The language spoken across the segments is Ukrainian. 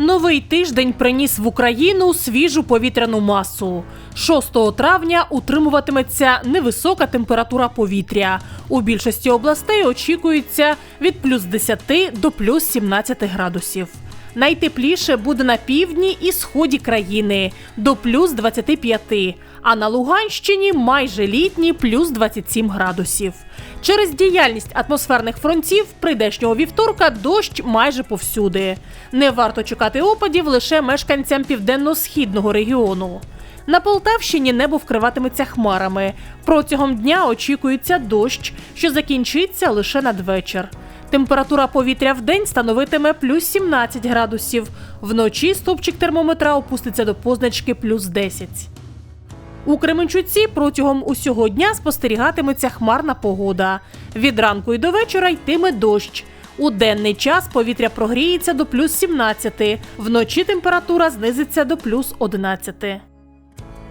Новий тиждень приніс в Україну свіжу повітряну масу. 6 травня утримуватиметься невисока температура повітря. У більшості областей очікується від плюс 10 до плюс 17 градусів. Найтепліше буде на півдні і сході країни до плюс 25, а на Луганщині майже літні плюс 27 градусів. Через діяльність атмосферних фронтів прийдешнього вівторка дощ майже повсюди. Не варто чекати опадів лише мешканцям південно-східного регіону. На Полтавщині небо вкриватиметься хмарами. Протягом дня очікується дощ, що закінчиться лише надвечір. Температура повітря в день становитиме плюс 17 градусів. Вночі стопчик термометра опуститься до позначки плюс 10. У Кременчуці протягом усього дня спостерігатиметься хмарна погода. Від ранку й до вечора йтиме дощ. У денний час повітря прогріється до плюс 17, вночі температура знизиться до плюс 11.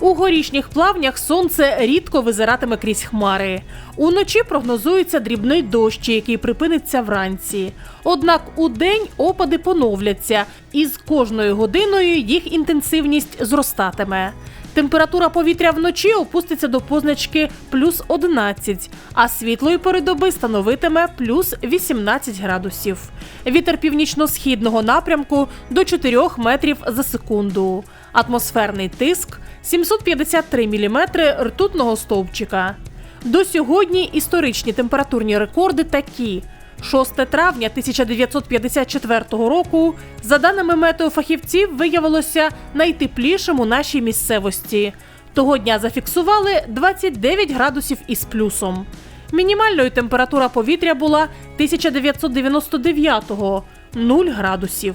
У горішніх плавнях сонце рідко визиратиме крізь хмари. Уночі прогнозується дрібний дощ, який припиниться вранці. Однак у день опади поновляться, і з кожною годиною їх інтенсивність зростатиме. Температура повітря вночі опуститься до позначки плюс 11, а світлої пори доби становитиме плюс 18 градусів. Вітер північно-східного напрямку до 4 метрів за секунду. Атмосферний тиск 753 міліметри ртутного стовпчика. До сьогодні історичні температурні рекорди такі. 6 травня 1954 року, за даними метеофахівців, виявилося найтеплішим у нашій місцевості. Того дня зафіксували 29 градусів із плюсом. Мінімальною температура повітря була 1999-го – 0 градусів.